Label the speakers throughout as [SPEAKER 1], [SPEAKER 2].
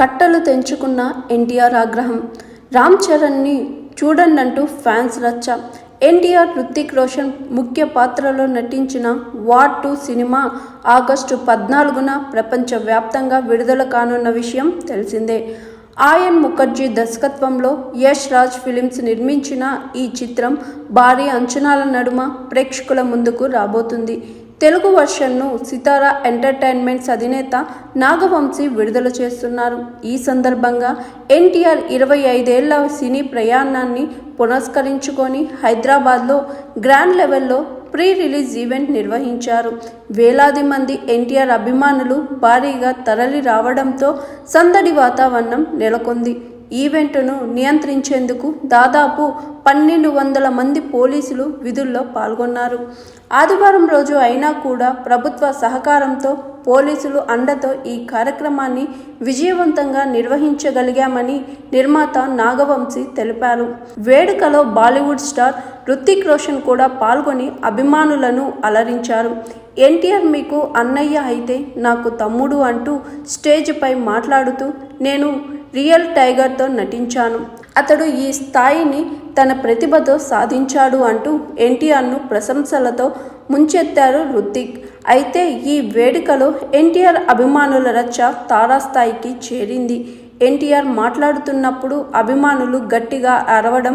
[SPEAKER 1] కట్టలు తెంచుకున్న ఎన్టీఆర్ ఆగ్రహం. రామ్ చరణ్ని చూడండంటూ ఫ్యాన్స్ రచ్చ. ఎన్టీఆర్ హృతిక్ రోషన్ ముఖ్య పాత్రలో నటించిన వార్ టూ సినిమా ఆగస్టు పద్నాలుగున ప్రపంచవ్యాప్తంగా విడుదల కానున్న విషయం తెలిసిందే. ఆయన్ ముఖర్జీ దర్శకత్వంలో యష్ రాజ్ ఫిలిమ్స్ నిర్మించిన ఈ చిత్రం భారీ అంచనాల నడుమ ప్రేక్షకుల ముందుకు రాబోతుంది. తెలుగు వర్షన్ను సితారా ఎంటర్టైన్మెంట్స్ అధినేత నాగవంశీ విడుదల చేస్తున్నారు. ఈ సందర్భంగా ఎన్టీఆర్ ఇరవై ఐదేళ్ళ సినీ ప్రయాణాన్ని పునస్కరించుకొని హైదరాబాద్లో గ్రాండ్ లెవెల్లో ప్రీ రిలీజ్ ఈవెంట్ నిర్వహించారు. వేలాది మంది ఎన్టీఆర్ అభిమానులు భారీగా తరలి రావడంతో సందడి వాతావరణం నెలకొంది. ఈవెంట్ను నియంత్రించేందుకు దాదాపు పన్నెండు వందల మంది పోలీసులు విధుల్లో పాల్గొన్నారు. ఆదివారం రోజు అయినా కూడా ప్రభుత్వ సహకారంతో పోలీసులు అండతో ఈ కార్యక్రమాన్ని విజయవంతంగా నిర్వహించగలిగామని నిర్మాత నాగవంశీ తెలిపారు. వేడుకలో బాలీవుడ్ స్టార్ రుతిక్ రోషన్ కూడా పాల్గొని అభిమానులను అలరించారు. ఎన్టీఆర్ మీకు అన్నయ్య అయితే నాకు తమ్ముడు అంటూ స్టేజ్పై మాట్లాడుతూ నేను రియల్ టైగర్తో నటించాను. అతడు ఈ స్థాయిని తన ప్రతిభతో సాధించాడు అంటూ ఎన్టీఆర్ను ప్రశంసలతో ముంచెత్తారు రుతిక్ అయితే ఈ వేడుకలో ఎన్టీఆర్ అభిమానుల రచ్చ తారాస్థాయికి చేరింది. ఎన్టీఆర్ మాట్లాడుతున్నప్పుడు అభిమానులు గట్టిగా అరవడం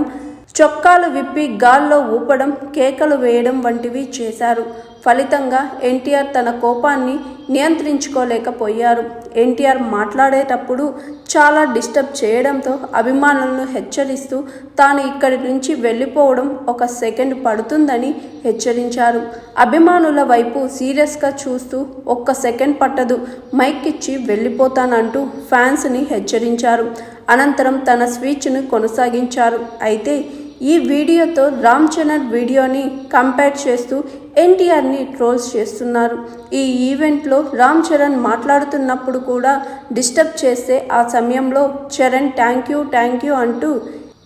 [SPEAKER 1] చొక్కాలు విప్పి గాల్లో ఊపడం కేకలు వేయడం వంటివి చేశారు. ఫలితంగా ఎన్టీఆర్ తన కోపాన్ని నియంత్రించుకోలేకపోయారు. ఎన్టీఆర్ మాట్లాడేటప్పుడు చాలా డిస్టర్బ్ చేయడంతో అభిమానులను హెచ్చరిస్తూ తాను ఇక్కడి నుంచి వెళ్ళిపోవడం ఒక సెకండ్ పడుతుందని హెచ్చరించారు. అభిమానుల వైపు సీరియస్గా చూస్తూ ఒక్క సెకండ్ పట్టదు మైక్ ఇచ్చి వెళ్ళిపోతానంటూ ఫ్యాన్స్ని హెచ్చరించారు. అనంతరం తన స్పీచ్ను కొనసాగించారు. అయితే ఈ వీడియోతో రామ్ చరణ్ వీడియోని కంపేర్ చేస్తూ ఎన్టీఆర్ని ట్రోల్స్ చేస్తున్నారు. ఈ ఈవెంట్లో రామ్ చరణ్ మాట్లాడుతున్నప్పుడు కూడా డిస్టర్బ్ చేస్తే ఆ సమయంలో Charan thank you thank you అంటూ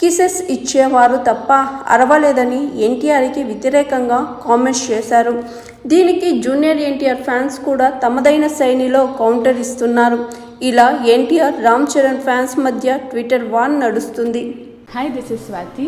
[SPEAKER 1] కిసెస్ ఇచ్చేవారు తప్ప అరవలేదని ఎన్టీఆర్కి వ్యతిరేకంగా కామెంట్స్ చేశారు. దీనికి జూనియర్ ఎన్టీఆర్ ఫ్యాన్స్ కూడా తమదైన శైలిలో కౌంటర్ ఇస్తున్నారు. ఇలా ఎన్టీఆర్ రామ్ చరణ్ ఫ్యాన్స్ మధ్య ట్విట్టర్ వాన్ నడుస్తుంది.
[SPEAKER 2] Hi this is Swathi